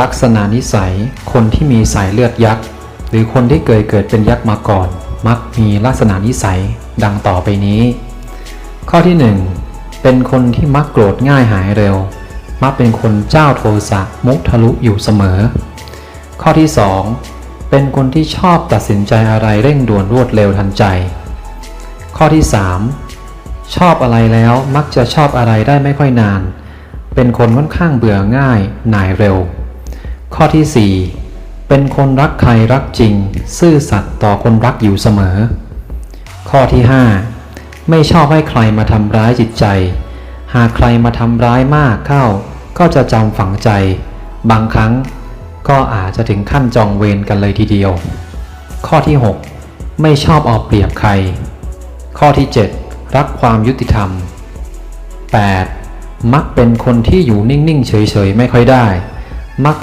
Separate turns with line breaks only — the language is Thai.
ลักษณะนิสัย คนที่มีสายเลือดยักษ์ หรือคนที่เกิดเกิดเป็นยักษ์มาก่อน มักมีลักษณะนิสัยดังต่อไปนี้ ข้อที่ 1 เป็นคนที่มักโกรธง่ายหายเร็ว มักเป็นคนเจ้าโทสะมุทะลุอยู่เสมอ ข้อที่ 2 เป็นคนที่ชอบตัดสินใจอะไรเร่งด่วนรวดเร็วทันใจ ข้อที่ 3 ชอบอะไรแล้วมักจะชอบอะไรได้ไม่ค่อยนาน เป็นคนค่อนข้างเบื่อง่ายหน่ายเร็ว ข้อที่ 4 เป็นคนรักใครรักจริง ซื่อสัตย์ต่อคนรักอยู่เสมอ ข้อที่ 5 ไม่ชอบให้ใครมาทำร้ายจิตใจ หากใครมาทำร้ายมากเข้า ก็จะจำฝังใจ บางครั้งก็อาจจะถึงขั้นจองเวรกันเลยทีเดียว ข้อที่ 6 ไม่ชอบเออกเปรียบใคร ข้อที่ 7 รักความยุติธรรม 8. มักเป็นคนที่อยู่นิ่ง ๆ เฉย ๆ ไม่ค่อยได้ มัก